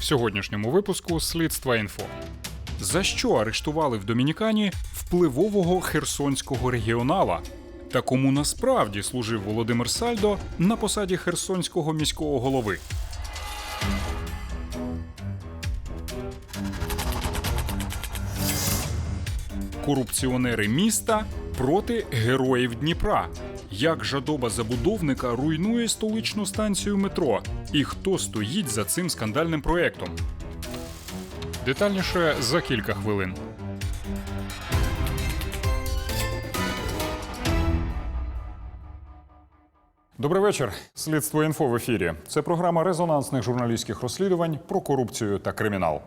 В сьогоднішньому випуску Слідства інфо. За що арештували в Домінікані впливового херсонського регіонала? Та кому насправді служив Володимир Сальдо на посаді херсонського міського голови? Корупціонери міста проти героїв Дніпра. Як жадоба забудовника руйнує столичну станцію метро, і хто стоїть за цим скандальним проектом? Детальніше за кілька хвилин. Добрий вечір. Слідство інфо в ефірі. Це програма резонансних журналістських розслідувань про корупцію та кримінал.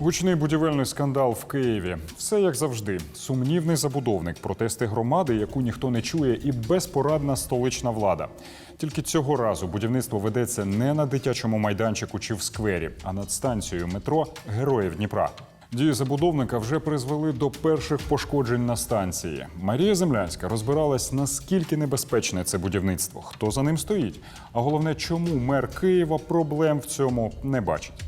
Гучний будівельний скандал в Києві. Все як завжди. Сумнівний забудовник, протести громади, яку ніхто не чує, і безпорадна столична влада. Тільки цього разу будівництво ведеться не на дитячому майданчику чи в сквері, а над станцією метро Героїв Дніпра. Дії забудовника вже призвели до перших пошкоджень на станції. Марія Землянська розбиралась, наскільки небезпечне це будівництво, хто за ним стоїть. А головне, чому мер Києва проблем в цьому не бачить.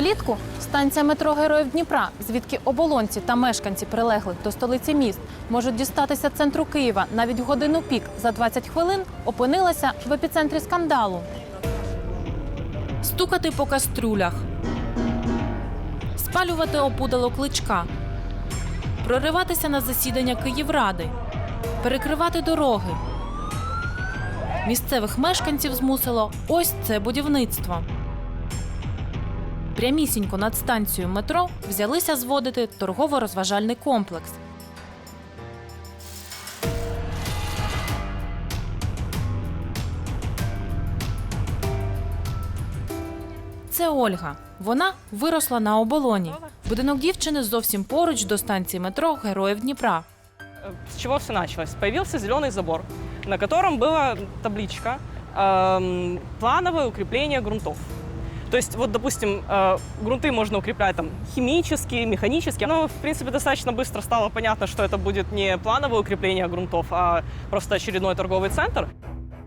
Влітку станція метро Героїв Дніпра, звідки оболонці та мешканці прилеглих до столиці міст можуть дістатися центру Києва навіть в годину пік за 20 хвилин, опинилася в епіцентрі скандалу. Стукати по кастрюлях, спалювати опудало кличка, прориватися на засідання Київради, перекривати дороги. Місцевих мешканців змусило ось це будівництво Прямісінько над станцією метро взялися зводити торгово-розважальний комплекс. Це Ольга. Вона виросла на оболоні. Будинок дівчини зовсім поруч до станції метро Героїв Дніпра. С чего все началось? Появился зеленый забор, на котором была табличка эм, «Плановое укрепление грунтов». То есть, вот, допустим, э, грунты можно укреплять там химически, механически. Но, в принципе, достаточно быстро стало понятно, что это будет не плановое укрепление грунтов, а просто очередной торговый центр.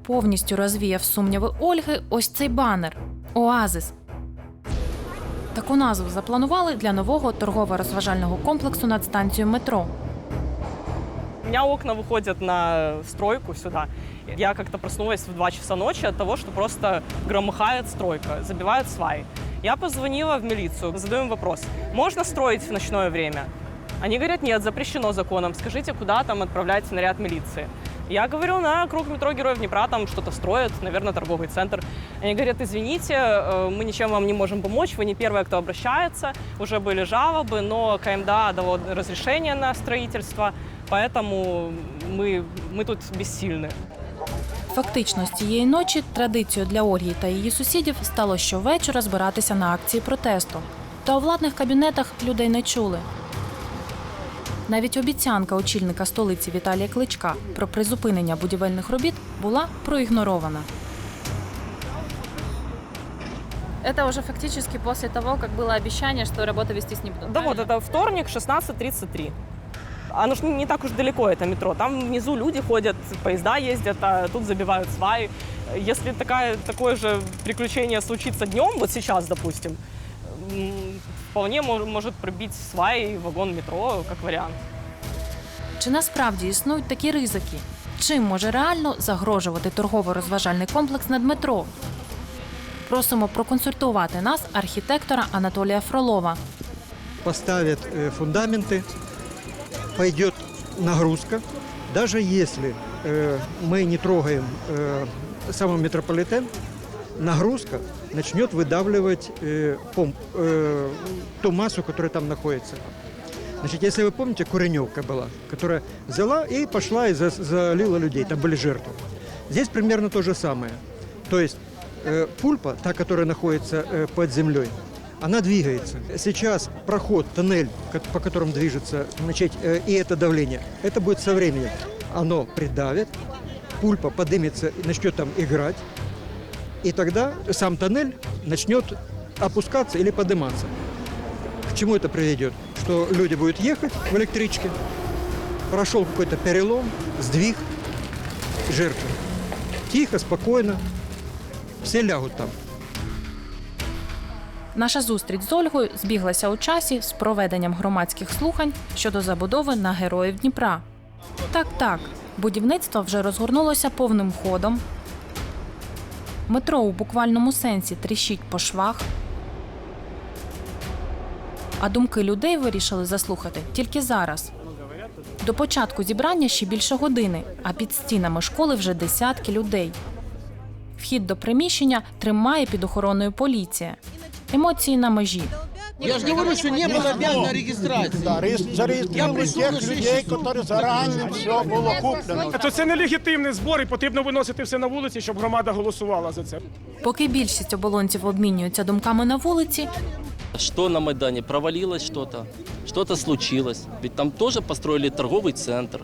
Повністю розвіяв сумніви Ольги ось цей банер Оазис. Таку назву запланували для нового торгово-розважального комплексу над станцією метро. У меня окна выходят на стройку сюда. Я как-то проснулась в 2 часа ночи от того, что просто громыхает стройка, забивают сваи. Я позвонила в милицию, задаю вопрос, можно строить в ночное время? Они говорят, нет, запрещено законом. Скажите, куда там отправлять наряд милиции? Я говорю, на круг метро Героев Днепра там что-то строят, наверное, торговый центр. Они говорят, извините, э, мы ничем вам не можем помочь, вы не первые, кто обращается, уже были жалобы, но КМДА дало разрешение на строительство, поэтому мы, мы тут бессильны. Фактично, з цієї ночі традицією для Ольги та її сусідів стало щовечора збиратися на акції протесту. Та у владних кабінетах людей не чули. Навіть обіцянка очільника столиці Віталія Кличка про призупинення будівельних робіт була проігнорована. Это уже фактически после того, как было обещание, что работа вестись не будут. Да вот, это вторник, 16.33. Оно ж не, не так уж далеко, это метро. Там внизу люди ходят, поезда ездят, а тут забивают сваи. Если такая, такое же приключение случится днем, вот сейчас, допустим, м, вполне мо- может пробить сваи вагон метро, как вариант. Чи насправді існують такі ризики? Чим може реально загрожувати торгово-розважальний комплекс над метро? Просимо проконсультувати нас архітектора Анатолія Фролова. поставят э, фундаменты, пойдет нагрузка. Даже если э, мы не трогаем э, сам метрополитен, нагрузка начнет выдавливать э, помп, э, ту массу, которая там находится. Значит, если вы помните, Куреневка была, которая взяла и пошла и за- залила людей, там были жертвы. Здесь примерно то же самое. То есть э, пульпа, та, которая находится э, под землей, она двигается. Сейчас проход, тоннель, по которому движется, значит, э, и это давление, это будет со временем. оно придавит, пульпа поднимется и начнет там играть, и тогда сам тоннель начнет опускаться или подниматься. К чему это приведет? Что люди будут ехать в электричке, прошел какой-то перелом, сдвиг, жертвы. Тихо, спокойно, все лягут там. Наша зустріч з Ольгою збіглася у часі з проведенням громадських слухань щодо забудови на героїв Дніпра. Так, так, будівництво вже розгорнулося повним ходом. Метро у буквальному сенсі тріщить по швах. А думки людей вирішили заслухати тільки зараз. До початку зібрання ще більше години, а під стінами школи вже десятки людей. Вхід до приміщення тримає під охороною поліція. Емоції на межі. Я ж говорю, що не було об'явлено реєстрації. Да, реєс- Зареєстрували тих людей, які зарані все було куплено. То це нелегітимний збор, і потрібно виносити все на вулиці, щоб громада голосувала за це. Поки більшість оболонців обмінюються думками на вулиці, Что на Майдане? Провалилось что-то? Что-то случилось? Ведь там тоже построили торговый центр.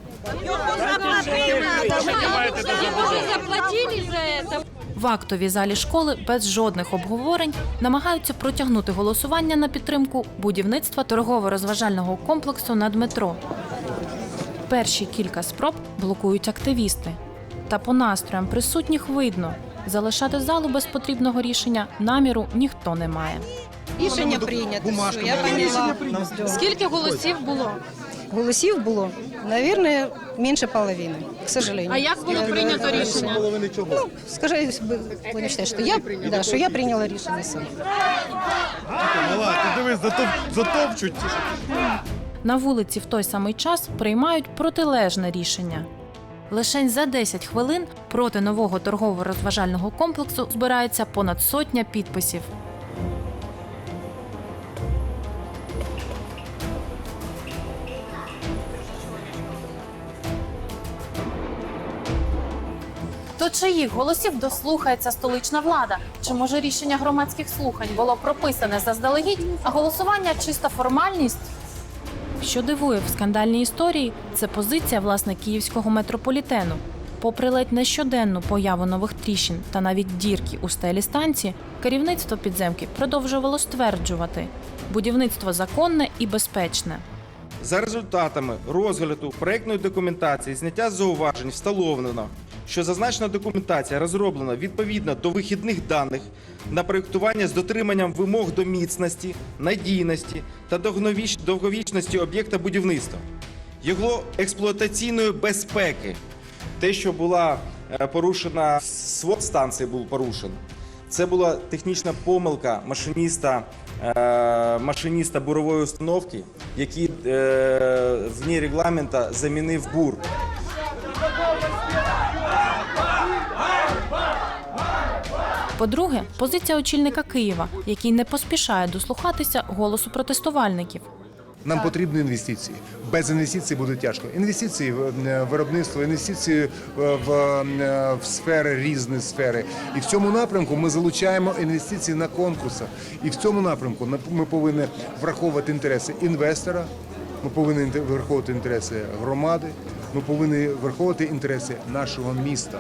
заплатили за это. В актовій залі школи без жодних обговорень намагаються протягнути голосування на підтримку будівництва торгово-розважального комплексу над метро. Перші кілька спроб блокують активісти. Та по настроям присутніх видно, залишати залу без потрібного рішення наміру ніхто не має. Рішення прийнято. Я поняла. Скільки голосів було? Голосів було, навірно, менше половини, к сожалению. А як було прийнято рішення? Ну, скажи, будемо вважати, що я, да, що я прийняла рішення сама. На вулиці в той самий час приймають протилежне рішення. Лишень за 10 хвилин проти нового торгово-розважального комплексу збирається понад сотня підписів. То чиїх голосів дослухається столична влада? Чи може рішення громадських слухань було прописане заздалегідь, а голосування чиста формальність? Що дивує в скандальній історії, це позиція власне київського метрополітену. Попри ледь нещоденну появу нових тріщин та навіть дірки у стелі станції, керівництво підземки продовжувало стверджувати, будівництво законне і безпечне. За результатами розгляду проектної документації зняття зауважень встановлено, що зазначена документація розроблена відповідно до вихідних даних на проєктування з дотриманням вимог до міцності, надійності та довговіч- довговічності об'єкта будівництва, його експлуатаційної безпеки. Те, що була е, порушена свод станції, був порушений. Це була технічна помилка машиніста, е, машиніста бурової установки, який е, вне регламента замінив бур. По-друге, позиція очільника Києва, який не поспішає дослухатися голосу протестувальників. Нам потрібні інвестиції. Без інвестицій буде тяжко. Інвестиції в е, виробництво, інвестиції в, в, е, сфери різні сфери. І в цьому напрямку ми залучаємо інвестиції на конкурсах. І в цьому напрямку нап- ми повинні враховувати інтереси інвестора. Ми повинні враховувати інтереси громади. Ми повинні враховувати інтереси нашого міста.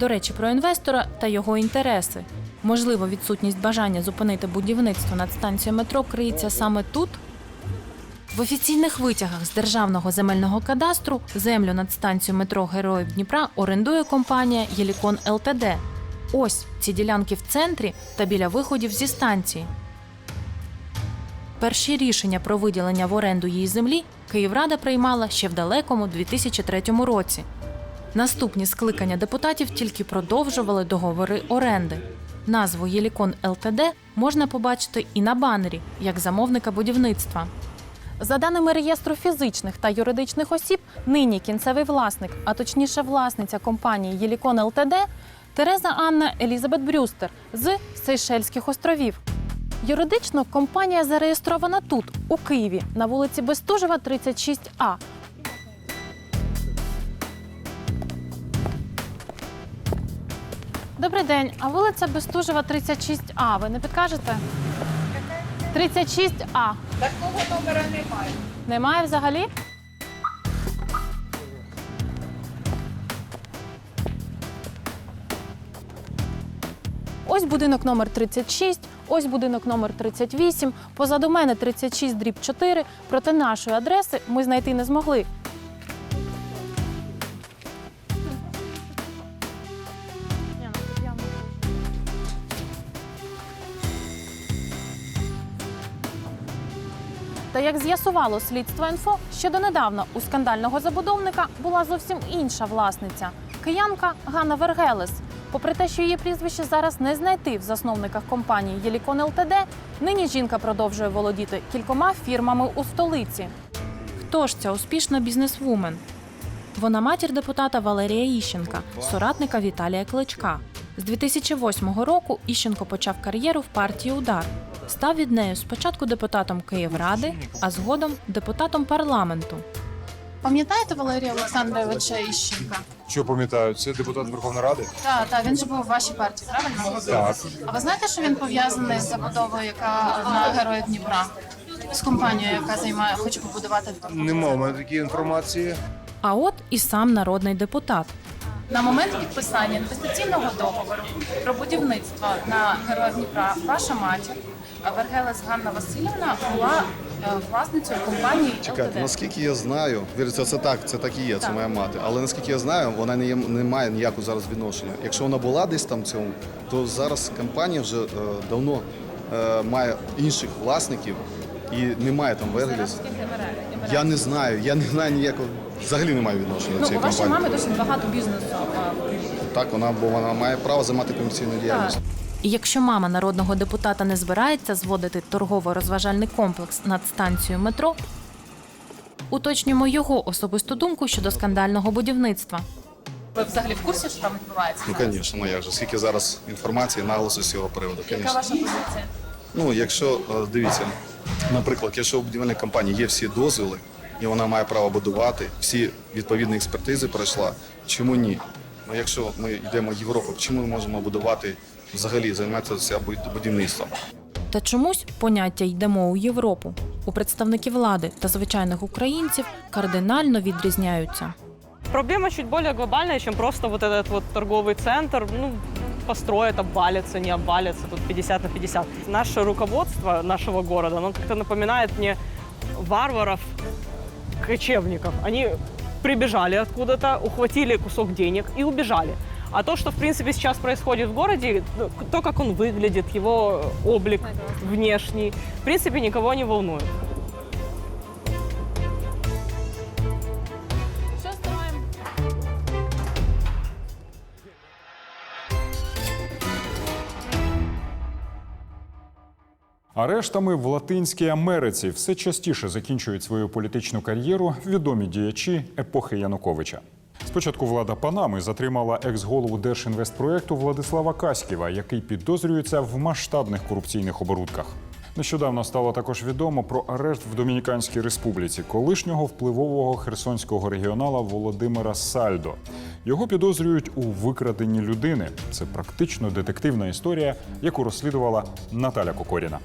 До речі, про інвестора та його інтереси. Можливо, відсутність бажання зупинити будівництво над станцією метро криється саме тут. В офіційних витягах з державного земельного кадастру землю над станцією метро Героїв Дніпра орендує компанія Єлікон ЛТД. Ось ці ділянки в центрі та біля виходів зі станції. Перші рішення про виділення в оренду її землі Київрада приймала ще в далекому 2003 році. Наступні скликання депутатів тільки продовжували договори оренди. Назву Єлікон ЛТД можна побачити і на банері як замовника будівництва. За даними реєстру фізичних та юридичних осіб, нині кінцевий власник, а точніше власниця компанії Єлікон ЛТД Тереза Анна Елізабет Брюстер з Сейшельських островів. Юридично компанія зареєстрована тут, у Києві, на вулиці Бестужева, 36А. Добрий день. А вулиця Бестужева, 36А. Ви не підкажете? 36А. Такого номера немає. Немає взагалі? Ось будинок номер 36, ось будинок номер 38, позаду мене 36 дріб 4, проте нашої адреси ми знайти не змогли. Як з'ясувало слідство інфо, ще донедавна у скандального забудовника була зовсім інша власниця киянка Ганна Вергелес. Попри те, що її прізвище зараз не знайти в засновниках компанії Єлікон ЛТД, нині жінка продовжує володіти кількома фірмами у столиці. Хто ж ця успішна бізнесвумен? Вона матір депутата Валерія Іщенка, соратника Віталія Кличка. З 2008 року Іщенко почав кар'єру в партії Удар. Став від неї спочатку депутатом Київради, а згодом депутатом парламенту. Пам'ятаєте Валерія Олександровича Іщенка? Що пам'ятаю, це депутат Верховної Ради? Так, так, він же був у вашій партії, правильно? Так. А ви знаєте, що він пов'язаний з забудовою, яка на героїв Дніпра? З компанією, яка займає, хоче побудувати Нема у мене такої інформації. А от і сам народний депутат. на момент підписання інвестиційного договору про будівництво на героїв Дніпра. Ваша матір Вергелес Ганна Васильівна була е, власницею компанії Чекайте, наскільки я знаю, віриться, це так, це так і є, це моя мати. Але наскільки я знаю, вона не, є, не має ніякого зараз відношення. Якщо вона була десь там цьому, то зараз компанія вже е, давно е, має інших власників і немає там Вергеліс. Я не знаю, я не знаю ніякого, взагалі не маю відношення до Ну, у цієї вашої мами досить багато бізнесу. Так, вона, бо вона має право займати комерційну діяльність. І якщо мама народного депутата не збирається зводити торгово-розважальний комплекс над станцією метро, уточнюємо його особисту думку щодо скандального будівництва. Ви взагалі в курсі, що там відбувається? Ну, звісно, ну як же, скільки зараз інформації, наголосу з цього приводу, Яка ваша позиція? Ну, якщо е, дивіться, наприклад, якщо у будівельній компанії є всі дозволи, і вона має право будувати, всі відповідні експертизи пройшла, чому ні? Ну, якщо ми йдемо в Європу, чому ми можемо будувати взагалі займатися буд- будівництвом? Та чомусь поняття йдемо у Європу. У представників влади та звичайних українців кардинально відрізняються. Проблема чуть более глобальная, чем просто вот этот вот торговый центр. Ну, построят, обвалится, не обвалится, тут 50 на 50. Наше руководство нашего города, оно как-то напоминает мне варваров, кочевников. Они прибежали откуда-то, ухватили кусок денег и убежали. А то, что, в принципе, сейчас происходит в городе, ну, то, как он выглядит, его облик внешний, в принципе, никого не волнует. Арештами в Латинській Америці все частіше закінчують свою політичну кар'єру відомі діячі епохи Януковича. Спочатку влада Панами затримала екс-голову Держінвестпроєкту Владислава Каськіва, який підозрюється в масштабних корупційних оборудках. Нещодавно стало також відомо про арешт в Домініканській республіці колишнього впливового херсонського регіонала Володимира Сальдо. Його підозрюють у викраденні людини. Це практично детективна історія, яку розслідувала Наталя Кокоріна.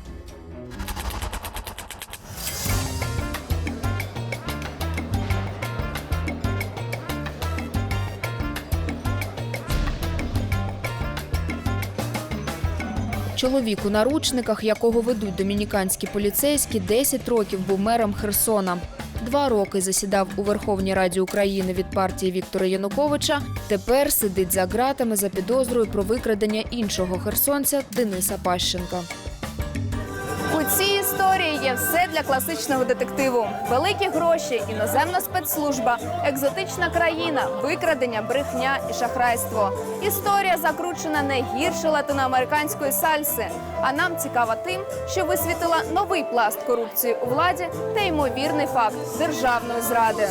Чоловік у наручниках, якого ведуть домініканські поліцейські, 10 років був мером Херсона. Два роки засідав у Верховній Раді України від партії Віктора Януковича. Тепер сидить за ґратами за підозрою про викрадення іншого херсонця Дениса Пащенка. У цій історії є все для класичного детективу: великі гроші, іноземна спецслужба, екзотична країна, викрадення, брехня і шахрайство. Історія закручена не гірше латиноамериканської сальси. А нам цікава тим, що висвітила новий пласт корупції у владі та ймовірний факт державної зради.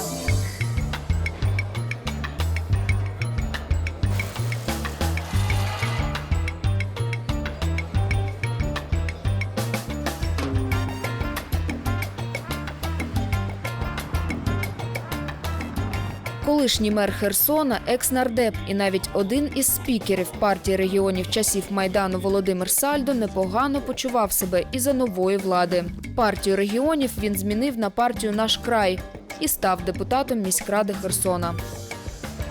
Колишній мер Херсона, екс-нардеп і навіть один із спікерів партії регіонів часів Майдану Володимир Сальдо непогано почував себе і за нової влади. Партію регіонів він змінив на партію Наш край і став депутатом міськради Херсона.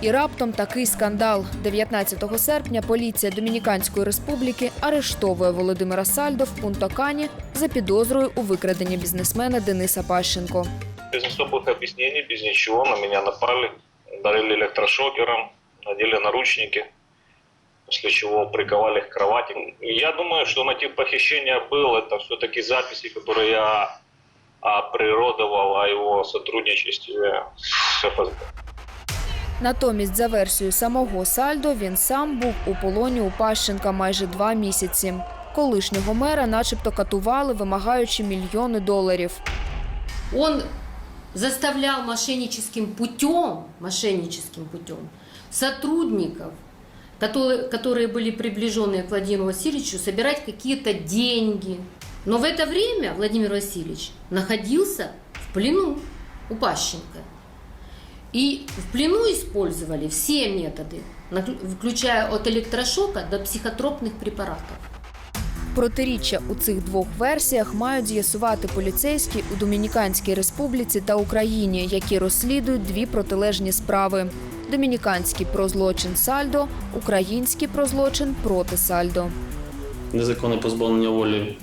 І раптом такий скандал. 19 серпня поліція Домініканської республіки арештовує Володимира Сальдо в Пунтокані за підозрою у викраденні бізнесмена Дениса Пащенко. Без особых объяснений, без ничего на меня напали, ударили электрошокером, надели наручники, после чего приковали к кровати. И Я думаю, что мотив похищения был, это все-таки записи, которые я оприродовал о его сотрудничестве с ФСБ. Натомість, за версією самого Сальдо, він сам був у полоні у Пащенка майже два місяці. Колишнього мера, начебто, катували, вимагаючи мільйони доларів. Он заставлял мошенническим путем, мошенническим путем сотрудников, которые, которые были приближены к Владимиру Васильевичу, собирать какие-то деньги. Но в это время Владимир Васильевич находился в плену у Пащенко. И в плену использовали все методы, включая от электрошока до психотропных препаратов. Протиріччя у цих двох версіях мають з'ясувати поліцейські у Домініканській республіці та Україні, які розслідують дві протилежні справи: домініканський про злочин Сальдо, український про злочин проти Сальдо. Незаконне позбавлення волі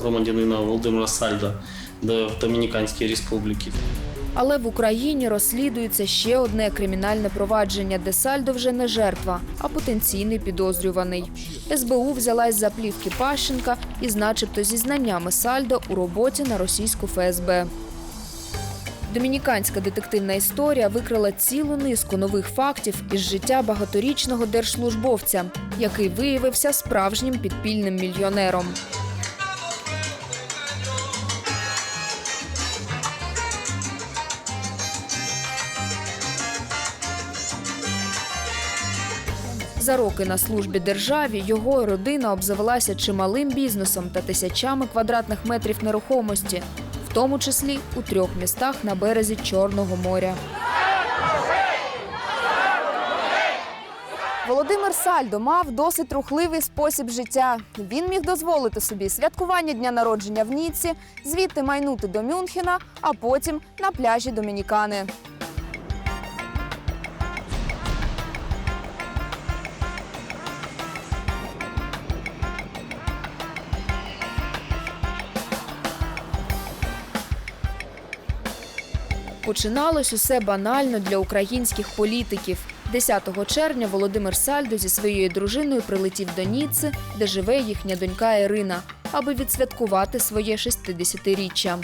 громадянина Володимира Сальда до Домініканської республіки. Але в Україні розслідується ще одне кримінальне провадження, де Сальдо вже не жертва, а потенційний підозрюваний. СБУ взялась за плівки Пащенка із начебто зізнаннями Сальдо у роботі на російську ФСБ. Домініканська детективна історія викрила цілу низку нових фактів із життя багаторічного держслужбовця, який виявився справжнім підпільним мільйонером. За роки на службі державі його родина обзавелася чималим бізнесом та тисячами квадратних метрів нерухомості, в тому числі у трьох містах на березі Чорного моря. Володимир Сальдо мав досить рухливий спосіб життя. Він міг дозволити собі святкування дня народження в Ніцці, звідти майнути до Мюнхена, а потім на пляжі Домінікани. Починалось усе банально для українських політиків. 10 червня Володимир Сальдо зі своєю дружиною прилетів до Ніцци, де живе їхня донька Ірина, аби відсвяткувати своє 60-річчя.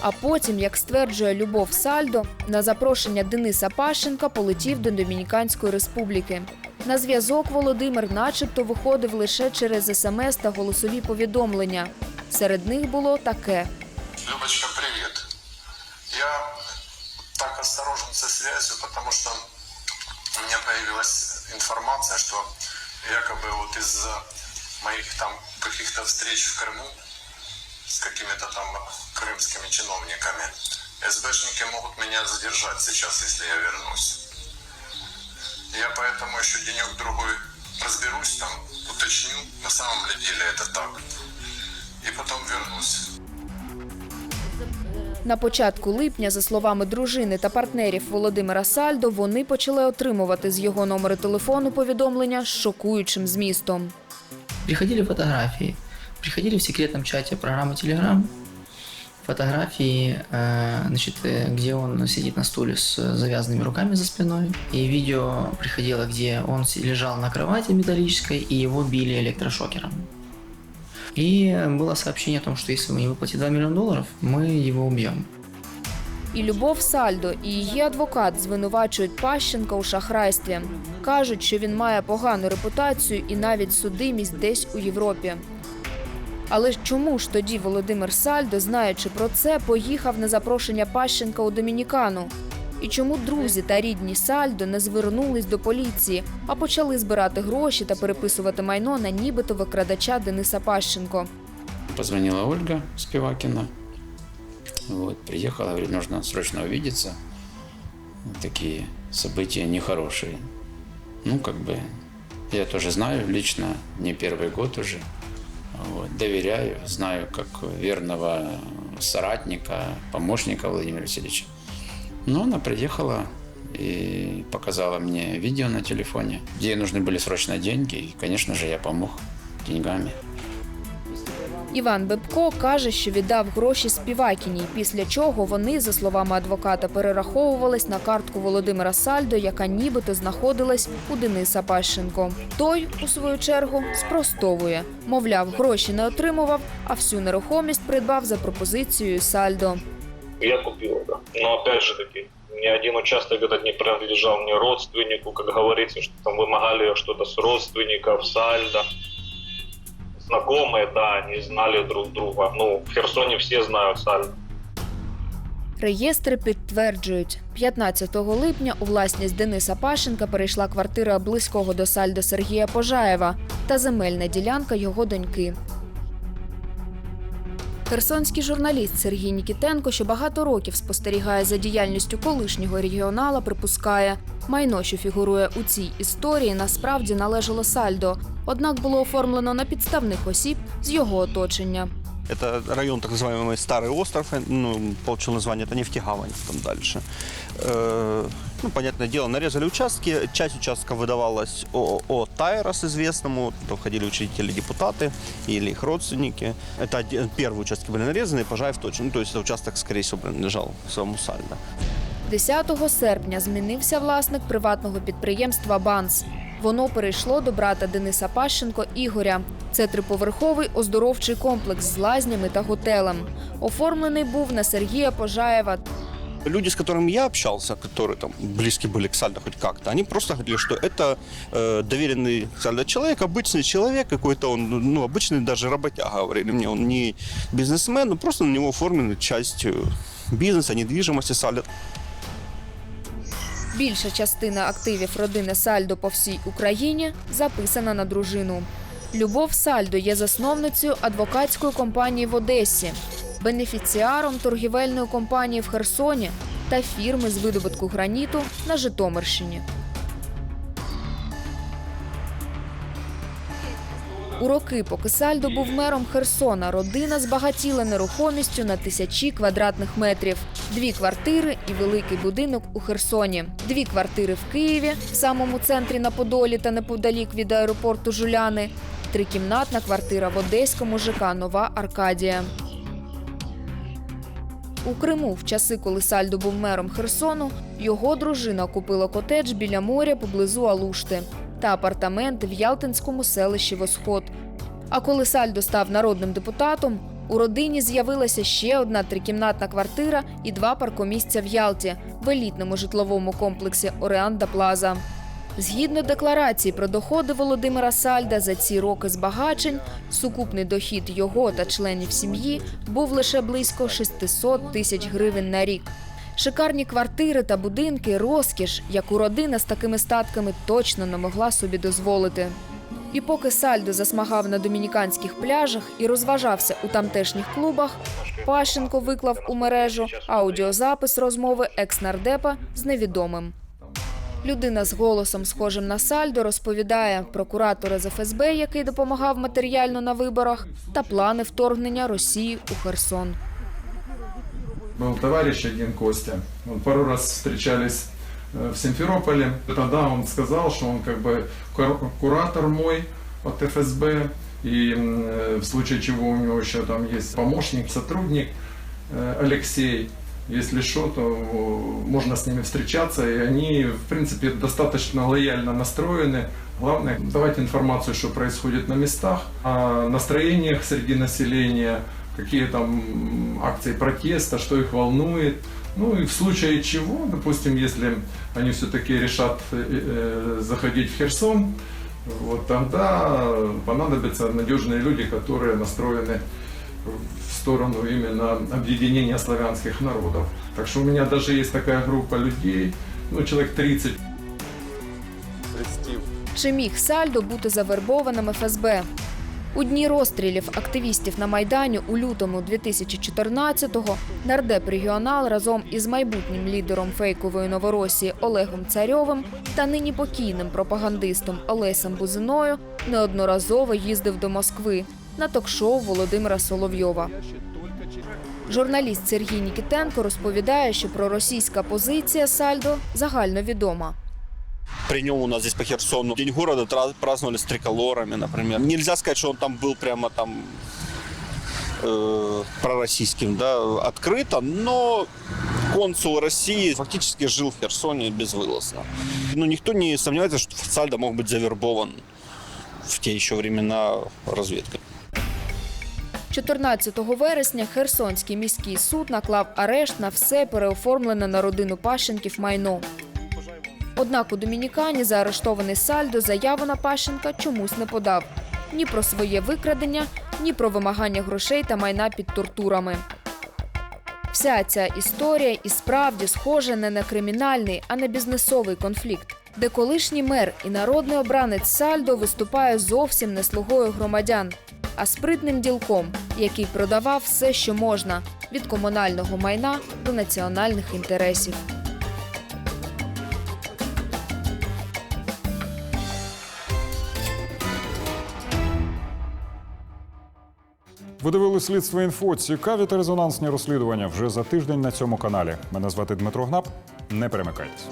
А потім, як стверджує Любов Сальдо, на запрошення Дениса Пащенка полетів до Домініканської республіки. На зв'язок Володимир, начебто, виходив лише через смс та голосові повідомлення. Серед них було таке: Любочка, привет. Я осторожен со связью, потому что у меня появилась информация, что якобы вот из-за моих там каких-то встреч в Крыму с какими-то там крымскими чиновниками, СБшники могут меня задержать сейчас, если я вернусь. Я поэтому еще денек-другой разберусь там, уточню, на самом ли деле это так. И потом вернусь. На початку липня, за словами дружини та партнерів Володимира Сальдо, вони почали отримувати з його номеру телефону повідомлення з шокуючим змістом. Приходили фотографии. Приходили в секретном чате программы Telegram. Фотографии, э, значит, э, где он сидит на стуле с завязанными руками за спиной. И видео приходило, где он си- лежал на кровати металлической, и его били электрошокером. И было сообщение о том, что если вы не выплатите 2 миллиона долларов, мы его убьем. І Любов Сальдо, і її адвокат звинувачують Пащенка у шахрайстві. Кажуть, що він має погану репутацію і навіть судимість десь у Європі. Але ж чому ж тоді Володимир Сальдо, знаючи про це, поїхав на запрошення Пащенка у Домінікану? І чому друзі та рідні Сальдо не звернулись до поліції, а почали збирати гроші та переписувати майно на нібито викрадача Дениса Пащенко? Позвонила Ольга Спивакина. Вот, приехала, говорит, нужно срочно увидеться. Такие события нехорошие. Ну, как бы, я тоже знаю лично, не первый год уже. Вот, доверяю, знаю как верного соратника, помощника Владимира Васильевича. Но она приехала и показала мне видео на телефоне, ей нужны были срочно деньги. И, конечно же, я помог деньгами. Іван Бебко каже, що віддав гроші співакіні, після чого вони, за словами адвоката, перераховувались на картку Володимира Сальдо, яка нібито знаходилась у Дениса Пащенко. Той, у свою чергу, спростовує. Мовляв, гроші не отримував, а всю нерухомість придбав за пропозицією Сальдо Я купил, да. Но опять же таки, ни один участок этот не принадлежал мне родственнику, как говорится, что там вымогали что-то с родственников, сальдо. Знакомые, да, они знали друг друга. Ну, в Херсоне все знают сальдо. Реєстри підтверджують, 15 липня у власність Дениса Пащенка перейшла квартира близького до Сальдо Сергія Пожаєва та земельна ділянка його доньки. Херсонський журналіст Сергій Нікітенко, що багато років спостерігає за діяльністю колишнього регіонала, припускає, майно, що фігурує у цій історії, насправді належало Сальдо, однак було оформлено на підставних осіб з його оточення. Это район так называемый Старый остров, э, ну, получил название, это нефтегавань там дальше. Э, ну, понятное дело, нарезали участки, часть участков выдавалась ООО «Тайрос» известному, туда входили учредители депутаты или их родственники. Это оди- первые участки были нарезаны, Пожаев точно, ну, то есть это участок, скорее всего, принадлежал самому Сальдо. 10 серпня змінився власник приватного підприємства Банс. Воно перейшло до брата Дениса Пащенко Ігоря. Це триповерховий оздоровчий комплекс з лазнями та готелем. Оформлений був на Сергія Пожаєва. Люди, с которыми я общался, которые там близки были к Сальдо хоть как-то, они просто говорили, что это э, доверенный Сальдо человек, обычный человек какой-то, он, ну, обычный даже работяга, говорили мне, он не бизнесмен, но просто на него оформлена часть э, бизнеса, недвижимости Сальдо. Більша частина активів родини Сальдо по всій Україні записана на дружину. Любов Сальдо є засновницею адвокатської компанії в Одесі, бенефіціаром торгівельної компанії в Херсоні та фірми з видобутку граніту на Житомирщині. У роки, поки Сальдо був мером Херсона, родина збагатіла нерухомістю на тисячі квадратних метрів. Дві квартири і великий будинок у Херсоні. Дві квартири в Києві, в самому центрі на Подолі та неподалік від аеропорту Жуляни. Трикімнатна квартира в Одеському ЖК Нова Аркадія. У Криму, в часи, коли Сальдо був мером Херсону, його дружина купила котедж біля моря поблизу Алушти та апартаменти в Ялтинському селищі Восход. А коли Сальдо став народним депутатом, у родині з'явилася ще одна трикімнатна квартира і два паркомісця в Ялті в елітному житловому комплексі Ореанда Плаза. Згідно декларації про доходи Володимира Сальда за ці роки збагачень, сукупний дохід його та членів сім'ї був лише близько 600 тисяч гривень на рік. Шикарні квартири та будинки розкіш, яку родина з такими статками точно не могла собі дозволити. І поки Сальдо засмагав на домініканських пляжах і розважався у тамтешніх клубах, Пащенко виклав у мережу аудіозапис розмови екс-нардепа з невідомим. Людина з голосом, схожим на Сальдо, розповідає про куратора з ФСБ, який допомагав матеріально на виборах, та плани вторгнення Росії у Херсон. был товарищ один Костя. Он пару раз встречались э, в Симферополе. Тогда он сказал, что он как бы кур- куратор мой от ФСБ. И м, э, в случае чего у него еще там есть помощник, сотрудник э, Алексей. Если что, то э, можно с ними встречаться. И они, в принципе, достаточно лояльно настроены. Главное, давать информацию, что происходит на местах, о настроениях среди населения, какие там м, акции протеста, что их волнует. Ну и в случае чего, допустим, если они все-таки решат э, э, заходить в Херсон, вот тогда понадобятся надежные люди, которые настроены в сторону именно объединения славянских народов. Так что у меня даже есть такая группа людей, ну человек 30 Чи міг Сальдо бути завербованим ФСБ? У дні розстрілів активістів на Майдані у лютому 2014-го нардеп регіонал разом із майбутнім лідером фейкової Новоросії Олегом Царьовим та нині покійним пропагандистом Олесем Бузиною неодноразово їздив до Москви на ток-шоу Володимира Соловйова. Журналіст Сергій Нікітенко розповідає, що проросійська позиція Сальдо загальновідома. При нем у нас здесь по Херсону День города тра- праздновали с триколорами, например. Нельзя сказать, что он там был прямо там э, пророссийским, да, открыто, но консул России фактически жил в Херсоне безвылазно. Ну, никто не сомневается, что Сальдо мог быть завербован в те еще времена разведкой. 14 вересня Херсонський міський суд наклав арешт на все переоформлене на родину Пащенків майно. Однак у Домінікані заарештований Сальдо заяву на Пащенка чомусь не подав ні про своє викрадення, ні про вимагання грошей та майна під тортурами. Вся ця історія і справді схожа не на кримінальний, а на бізнесовий конфлікт, де колишній мер і народний обранець Сальдо виступає зовсім не слугою громадян, а спритним ділком, який продавав все, що можна від комунального майна до національних інтересів. Ви дивились слідство інфо. Цікаві та резонансні розслідування вже за тиждень на цьому каналі. Мене звати Дмитро Гнап. Не перемикайтесь.